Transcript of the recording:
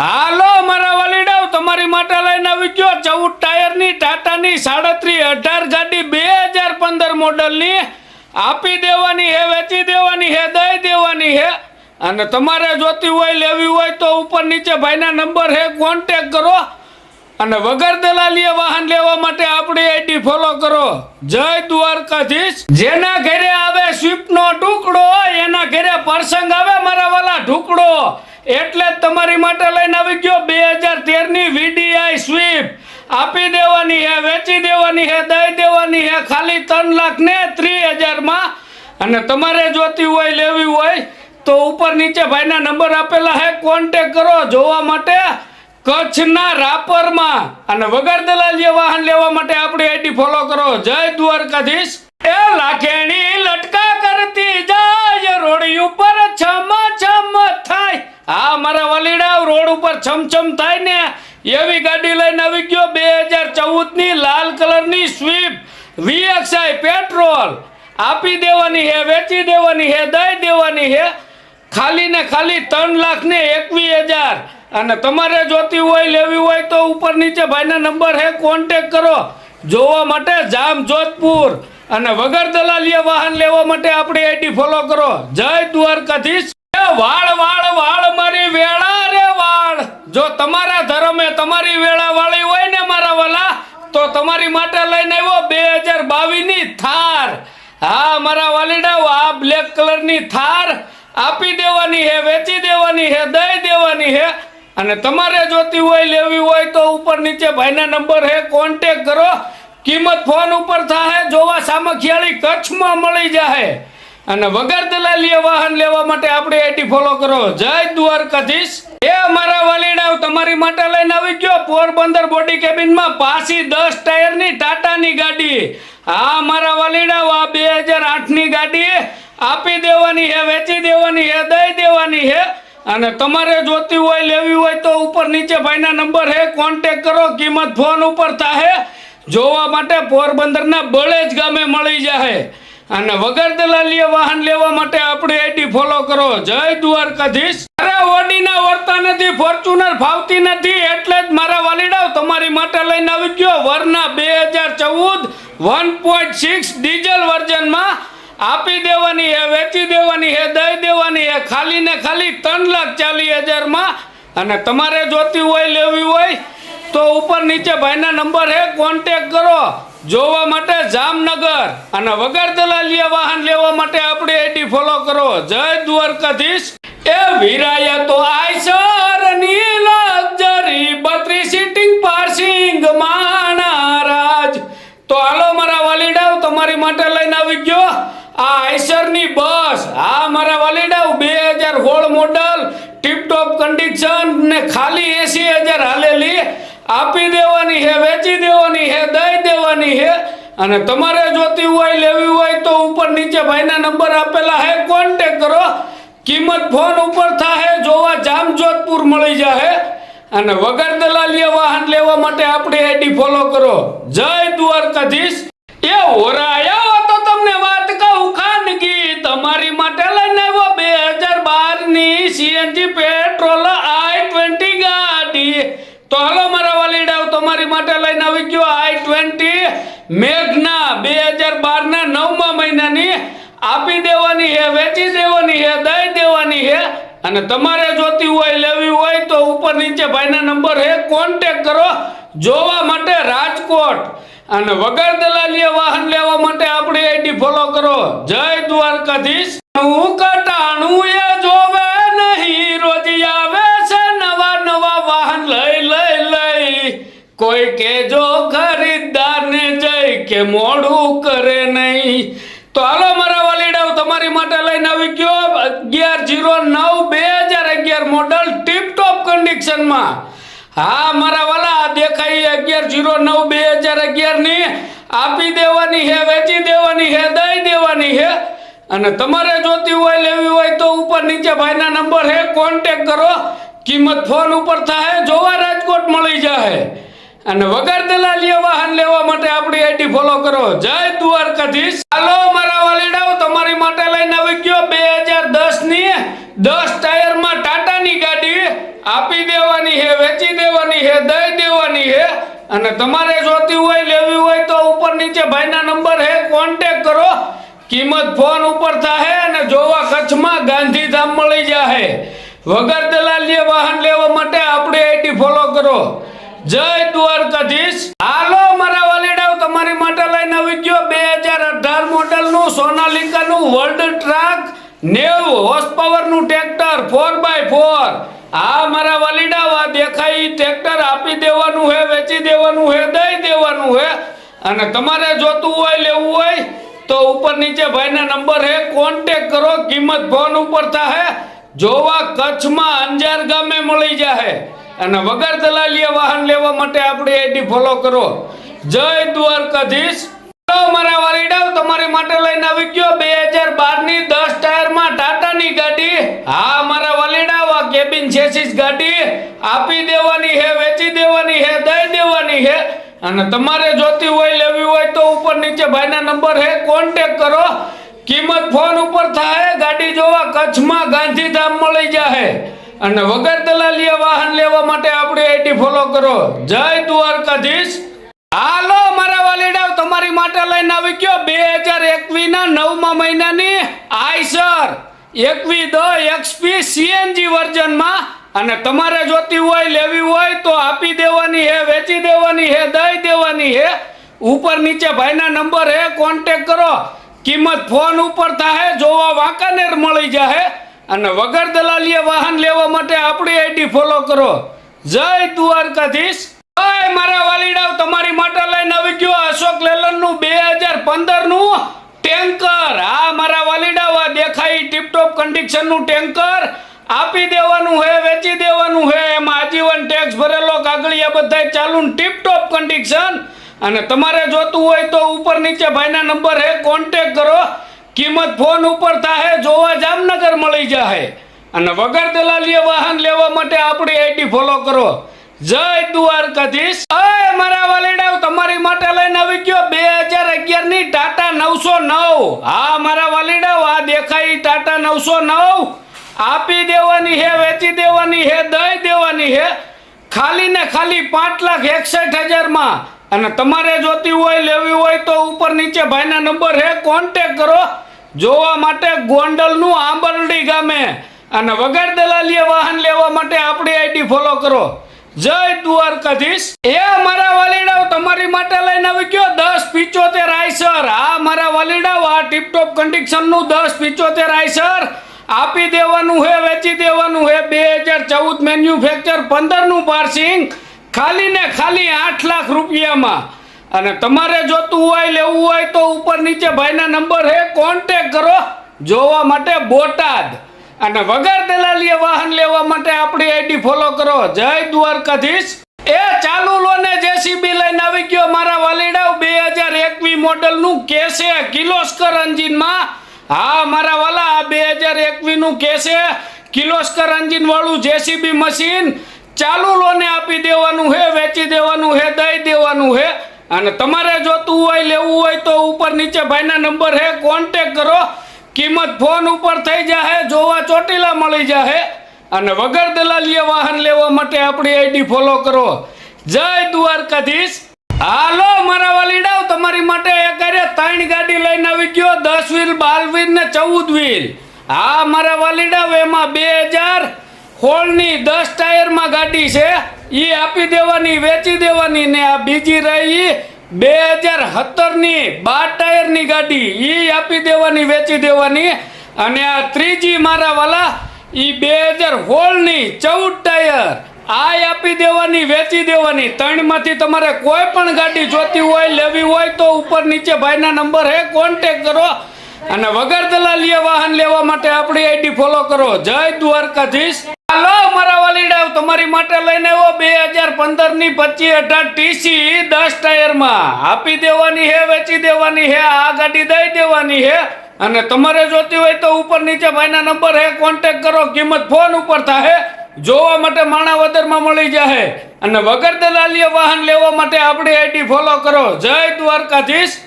હાલો, મારા વલીડાવ, તમારી માટે લઈને આવી ગયો ચૌદ ટાયરની ટાટાની સાડત્રીસ અઢાર ગાડી બે હજાર પંદર મોડલની. આપી દેવાની હે, વેચી દેવાની હે, દઈ દેવાની હે. અને તમારે જોતી હોય, લેવી હોય તો ઉપર નીચે ભાઈના નંબર હે કોન્ટેક કરો. અને વગર દલાલીએ વાહન લેવા માટે આપણી આઈડી ફોલો કરો. જય દ્વારકાધીશ. જેના ઘરે આવે સ્વીપનો ટુકડો, એના ઘરે પ્રસંગ આવે, મારા વાલા ઢુકડો એટલે જ તમારી માટે લઈને આવી ગયો બે હજાર તેરની વીડીઆઈ સ્વીપ. આપી દેવાની હે, વેચી દેવાની હે, દઈ દેવાની હે, ખાલી ત્રણ લાખ ને ત્રીસ હજારમાં અને તમારે જોતી હોય, લેવી હોય, તો ઉપર નીચે ભાઈના નંબર આપેલા હે કોન્ટેક કરો જોવા માટે કચ્છના રાપરમાં. અને વગર દલાલીએ વાહન લેવા માટે આપણી આઈડી ફોલો કરો. જય દ્વારકાધીશ. એ લાખેણી લટકા છમછમ થાય ને એવી ગાડી લઈને આવી ગયો બે હજાર ચૌદની લાલ કલરની સ્વીપ. VXi petrol. આપી દેવાની હે, વેચી દેવાની હે, દઈ દેવાની હે. ખાલી ને ખાલી ત્રણ લાખ ને એકવીસ હજાર. અને તમારે જોતી હોય, લેવી હોય તો ઉપર નીચે ભાઈના નંબર હે કોન્ટેક કરો. જોવા માટે જામ જોધપુર. અને વગર દલાલીએ વાહન લેવા માટે આપણી આઈડી ફોલો કરો. જય દ્વારકાધીશ. વાળ વાળ વાળ મારી વાળ. જો તમારા ધર્મે તમારી વેળા વાળી હોય ને મારા વાલા, તો તમારી માટે લઈને આવ્યો બે હજાર બાવીસની થાર. હા, મારા વાલીડા આ બ્લેક કલરની થાર આપી દેવાની હે, વેચી દેવાની હે, દઈ દેવાની હે. અને તમારે જોતી હોય, લેવી હોય, તો ઉપર નીચે ભાઈના નંબર હે કોન્ટેક કરો. કિંમત ફોન ઉપર થાય જોવા સામખિયાળી કચ્છમાં મળી જાય અને વગર દલાલીએ વાહન લેવા માટે આપણે એટી ફોલો કરો. જય દ્વારકાધીશ. એ મારા વાલીડાવ, તમારી માટે લઈને આવી ગયો પોરબંદર બોડી કેબિનમાં પાછી દસ ટાયરની ટાટાની ગાડી. હા મારા વાલીડાવ, આ બે હજાર આઠની ગાડી આપી દેવાની હે વેચી દેવાની હે દઈ દેવાની હે અને તમારે જોતી હોય, લેવી હોય તો ઉપર નીચે ભાઈના નંબર હે કોન્ટેક કરો, કિંમત ફોન ઉપર થાહે. જોવા માટે પોરબંદરના બળેજ ગામે મળી જાય અને વગર દલાલીએ વાહન લેવા માટે આપણી આઈડી ફોલો કરો. જય દ્વારકાધીશ. અરે ઓડીના વર્તા નથી ફોર્ચ્યુનર ફાવતી નથી, એટલે જ મારા વાલીડાવ તમારી માટે લઈને આવી ગયો. વરના બે હજાર ચૌદ વન પોઈન્ટ સિક્સ ડીઝલ વર્ઝનમાં આપી દેવાની હે, વેચી દેવાની હે, દઈ દેવાની હે, ખાલી ને ખાલી ત્રણ લાખ ચાલીસ હજારમાં. અને તમારે જોતી હોય, લેવી હોય, તો ઉપર નીચે ભાઈના નંબર હે કોન્ટેક કરો. જોવા માટે જામનગર અને વગર દલાલિયા વાહન લેવા માટે આપણે એડી ફોલો કરો. જય દ્વારકાધીશ. એ વિરાયા તો આઈસરની લક્ઝરી બત્રી સીટિંગ પાર્સિંગ મહારાજ. તો હાલો મારા વાલીડાવ, તમારી માટે લઈને આવી ગયો. આ આઈસરની બસ. આ મારા વાલીડાવ, બે હજાર સોળ મોડલ ટીપટોપ કન્ડિશન ને ખાલી એસી હજાર હાલેલી. આપી દેવાની છે વેચી દેવાની છે દઈ દેવાની છે અને તમારે જોતી હોય, લેવી હોય તો ઉપર નીચે ભાઈના નંબર આપેલા હે કોન્ટેક કરો. કિંમત ફોન ઉપર થાય જોવા જામજોધપુર મળી જાય અને વગર દલાલીએ વાહન લેવા માટે આપણી આઈડી ફોલો કરો. જય દ્વારકાધીશ. એ ઓરાયા તો તમને વાત કહું, ખાનગી. તમારી માટે લઈને આવ્યો બે હજાર બારની સીએનજી પેટ્રોલ આઈ ટ્વેન્ટી ગાડી. તો હાલો માટે લઈને આવી ગયો આઈ ટ્વેન્ટી મેઘના બે હજાર બાર ના નવમા મહિનાની. આપી દેવાની છે વેચી દેવાની છે દઈ દેવાની છે અને તમારે જોતી હોય, લેવી હોય તો ઉપર નીચે ભાઈના નંબર હે કોન્ટેક કરો. જોવા માટે રાજકોટ. અને વગર દલાલીએ વાહન લેવા માટે આપણી આઈડી ફોલો કરો. જય દ્વારકાધીશ. હું કટાણું કોઈ કેજો ખરીદદારને જઈ કે મોડું કરે નહીં. તો હાલો મારા વાલીડાઓ, તમારી માટે લઈને આવી ગયો અગિયાર જીરો નવ બે હજાર અગિયાર મોડલ ટીપટોપ કન્ડિશનમાં હા, મારા વાલા, આ દેખાય અગિયાર જીરો નવ બે હજાર અગિયારની આપી દેવાની હે, વેચી દેવાની હે, દઈ દેવાની હે. અને તમારે જોતી હોય, લેવી હોય તો ઉપર નીચે ભાઈના નંબર હે કોન્ટેક કરો. કિંમત ફોન ઉપર થાય, જોવા રાજકોટ મળી જાય અને વગર દલાલીએ વાહન લેવા માટે આપણી આઈડી ફોલો કરો. જય દ્વારકાધીશ. હાલો, મારા વાલીડાઓ, તમારી માટે લઈને આવી ગયો બે હજાર દસની દસ ટાયરમાં ટાટાની ગાડી. આપી દેવાની છે, વેચી દેવાની છે, દઈ દેવાની હે અને તમારે જોતી હોય, લેવી હોય તો ઉપર નીચે ભાઈના નંબર હે કોન્ટેક કરો. કિંમત ફોન ઉપર થાય અને જોવા કચ્છમાં ગાંધીધામ મળી જાહે. વગર દલાલીએ વાહન લેવા માટે આપણી આઈડી ફોલો કરો જય દ્વારકાધીશ. હાલો, મારા વાલીડાઓ, તમારી માટે લઈને આવી ગયો બે હજાર અઢાર મોડલનું સોનાલિકાનું વર્લ્ડ ટ્રક નેવું હોર્સ પાવરનું ટ્રેક્ટર ફોર બાય ફોર આ મારા વાલીડાઓ, આ દેખાય ટ્રેક્ટર આપી દેવાનું હે, વેચી દેવાનું હે, દઈ દેવાનું હે. અને તમારે જોતું હોય, લેવું હોય, તો ઉપર નીચે ભાઈના નંબર હે કોન્ટેક કરો, કિંમત ફોન ઉપર થાય જોવા કચ્છમાં અંજાર ગામે મળી જાહે. અને વગર દલાલીએ વાહન લેવા માટે આપણી આઈડી ફોલો કરો. જય દ્વારકાધીશ. મારા વાલીડાઓ, તમારી માટે લઈને આવી ગયો બે હજાર બારની દસ ટાયરમાં ટાટાની ગાડી. હા, મારા વાલીડાઓ, આ કેબિન છેસીસ ગાડી. આપી દેવાની હે, વેચી દેવાની હે, દઈ દેવાની હે. અને તમારે જોતી હોય, લેવી હોય તો ઉપર નીચે ભાઈના નંબર હે કોન્ટેક કરો. કિંમત ફોન ઉપર થાય, ગાડી જોવા કચ્છમાં ગાંધીધામ મળી જાહે. અને વગર દલાલીએ વાહન લેવા માટે આપણી આઈટી ફોલો કરો. જય દ્વારકાધીશ. હાલો, મારા વાલીડાઓ તમારી માટે લઈને આવી ગયો બે હજાર એકવીસ ના નવમા મહિનાની આઈસર એકવી દ એક્સપી સીએનજી વર્ઝનમાં. અને તમારે જોતી હોય, લેવી હોય, તો આપી દેવાની હે, વેચી દેવાની હે, દઈ દેવાની હે. ઉપર નીચે ભાઈના નંબર હે કોન્ટેક કરો. કિંમત ફોન ઉપર થાય જોવા વાંકાનેર મળી જાહે. અને વગર દલાલીએ વાહન લેવા માટે આપણી આઈડી ફોલો કરો. જય દ્વારકાધીશ. જય મારા વાલીડાઓ તમારી માટે લઈને આવી ગયો અશોક લેલનનું બે હજાર પંદરનું ટેન્કર. આ મારા વાલીડાઓ આ દેખાય ટીપટોપ કન્ડિશનનું ટેન્કર. આપી દેવાનું હે, વેચી દેવાનું હે, એમાં આજીવન ટેક્સ ભરેલો કાગળિયા બધાય ચાલુ ટીપટોપ કન્ડિશન અને તમારે જોતું હોય તો ઉપર નીચે ભાઈના નંબર હે કોન્ટેક કરો. કિંમત ફોન ઉપર થાય જોવા જામનગર મળી જાહે. અને વગર દલાલીએ વાહન લેવા માટે આપણી આઈડી ફોલો કરો. જય દ્વારકાધીશ. અય, મારા વાલીડાઓ તમારી માટે લઈને આવી ગયો બે હજાર અગિયારની ટાટા નવસો નવ. હા, મારા વાલીડાઓ આ દેખાય ટાટા નવસો નવ. આપી દેવાની હે, વેચી દેવાની હે, દઈ દેવાની હે. ખાલી ને ખાલી પાંચ લાખ એકસઠ હજારમાં. અને તમારે જોતી હોય, લેવી હોય તો ઉપર નીચે ભાઈના નંબર હે કોન્ટેક કરો. જોવા માટે ગોંડલનું આંબરડી ગામે. અને વગર દલાલીએ વાહન લેવા માટે આપણી આઈડી ફોલો કરો. જય દ્વારકાધીશ. એ મારા વાલીડાઓ, તમારી માટે લઈને આવી ગયો દસ પિચોતેર આઈસર. આ મારા વાલીડાઓ, આ ટીપટોપ કન્ડિશનનું દસ પિચોતેર આઈસર. આપી દેવાનું હે, વેચી દેવાનું હે. બે હજાર ચૌદ મેન્યુફેક્ચર પંદરનું પાર્સિંગ. ખાલી ને ખાલી આઠ લાખ રૂપિયામાં. અને તમારે જોતું હોય, લેવું હોય, તો ઉપર નીચે ભાઈના નંબર હે કોન્ટેક કરો. જોવા માટે બોટાદ. અને વગર દલાલીએ વાહન લેવા માટે આપણી આઈડી ફોલો કરો. જય દ્વારકાધીશ. એ ચાલુ લોને જેસીબી લઈને આવી ગયો મારા વાલીડાઓ બે હજાર એકવી મોડલનું કેસે કિલોસ્કર એન્જિનમાં. હા, મારા વાલા, આ બે હજાર એકવીનું કેસે કિલોસ્કર એન્જિન વાળું જેસીબી મશીન. ચાલુ લોને આપી દેવાનું હે, વેચી દેવાનું હે, દઈ દેવાનું હે. અને તમારે જોતું હોય, લેવું હોય તો ઉપર નીચે ભાઈના નંબર હે કોન્ટેક કરો. કિંમત ફોન ઉપર થઈ જાહે, જોવા ચોટીલા મળી જાહે. અને વગર દલાલીએ વાહન લેવા માટે આપણી આઈડી ફોલો કરો. જય દ્વારકાધીશ. હાલો, મારા વાલીડાઓ, તમારી માટે એક અરે ત્રણ ગાડી લઈને આવી ગયો, દસ વ્હીલ, બાર વ્હીલ ને ચૌદ વ્હીલ. હા, મારા વાલીડાઓ, એમાં બે હજાર હોળની દસ ટાયરમાં ગાડી છે. એ આપી દેવાની, વેચી દેવાની ને આ બીજી રહી બે હજાર સત્તરની બાર ટાયરની ગાડી. એ આપી દેવાની, વેચી દેવાની. અને આ ત્રીજી મારા વાલા એ બે હજાર હોળની ચૌદ ટાયર. આ આપી દેવાની, વેચી દેવાની. ત્રણમાંથી તમારે કોઈ પણ ગાડી જોતી હોય, લેવી હોય, તો ઉપર નીચે ભાઈના નંબર હે કોન્ટેક કરો. અને વગર દલાલીએ વાહન લેવા માટે આપણી આઈડી ફોલો કરો. જય દ્વારકાધીશ. હાલો મારા વાલીડાઓ તમારી માટે લઈને આવો બે હજાર પંદરની પચીસ અઢાર ટીસી દસ ટાયરમાં આપી દેવાની હે, વેચી દેવાની હે, આ ગાડી દઈ દેવાની હે. અને તમારે જોતી હોય તો ઉપર નીચે ભાઈના નંબર હે કોન્ટેક કરો, કિંમત ફોન ઉપર થાય જોવા માટે માણાવદરમાં મળી જાય અને વગર દલાલીએ વાહન લેવા માટે આપણી આઈડી ફોલો કરો. જય દ્વારકાધીશ.